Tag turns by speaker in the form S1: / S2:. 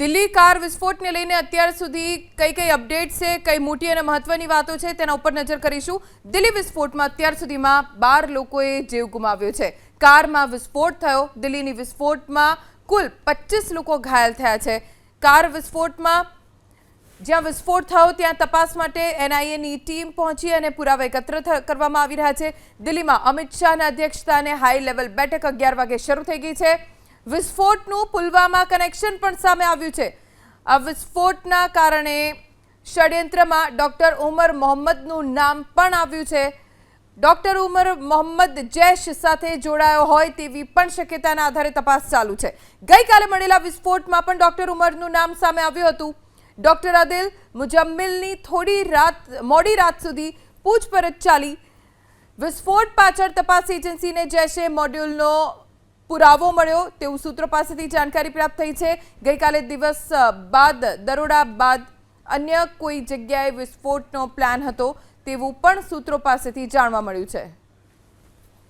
S1: Delhi car વિસ્ફોટને લઈને અત્યાર સુધી કઈ કઈ અપડેટ છે, કઈ મોટી અને મહત્વની વાતો છે, તેના ઉપર નજર કરીશું. દિલ્હી વિસ્ફોટમાં અત્યાર સુધીમાં બાર લોકોએ જીવ ગુમાવ્યો છે. કારમાં વિસ્ફોટ થયો. દિલ્હીની વિસ્ફોટમાં કુલ પચીસ લોકો ઘાયલ થયા છે. કાર વિસ્ફોટમાં જ્યાં વિસ્ફોટ થયો, ત્યાં તપાસ માટે એનઆઈએની ટીમ પહોંચી અને પુરાવા એકત્ર કરવામાં આવી રહ્યા છે. દિલ્હીમાં અમિત શાહના અધ્યક્ષતાને હાઈ લેવલ બેઠક અગિયાર વાગે શરૂ થઈ ગઈ છે. વિસ્ફોટનું પુલવામા કનેક્શન પણ સામે આવ્યું છે. આ વિસ્ફોટના કારણે ષડયંત્રમાં ડૉક્ટર ઉમર મોહમ્મદનું નામ પણ આવ્યું છે. ડૉક્ટર ઉમર મોહમ્મદ જૈશ સાથે જોડાયો હોય તેવી પણ શક્યતાના આધારે તપાસ ચાલુ છે. ગઈકાલે મળેલા વિસ્ફોટમાં પણ ડૉક્ટર ઉમરનું નામ સામે આવ્યું હતું. ડૉક્ટર આદિલ મુજમ્મિલની થોડી રાત, મોડી રાત સુધી પૂછપરછ ચાલી. વિસ્ફોટ પાછળ તપાસ એજન્સીને જૈશે મોડ્યુલનો પુરાવો મળ્યો તેવું સૂત્રો પાસેથી જાણકારી પ્રાપ્ત થઈ છે. ગઈકાલે દિવસ બાદ, દરોડા બાદ અન્ય કોઈ જગ્યાએ વિસ્ફોટનો પ્લાન હતો તેવું પણ સૂત્રો પાસેથી જાણવા મળ્યું છે.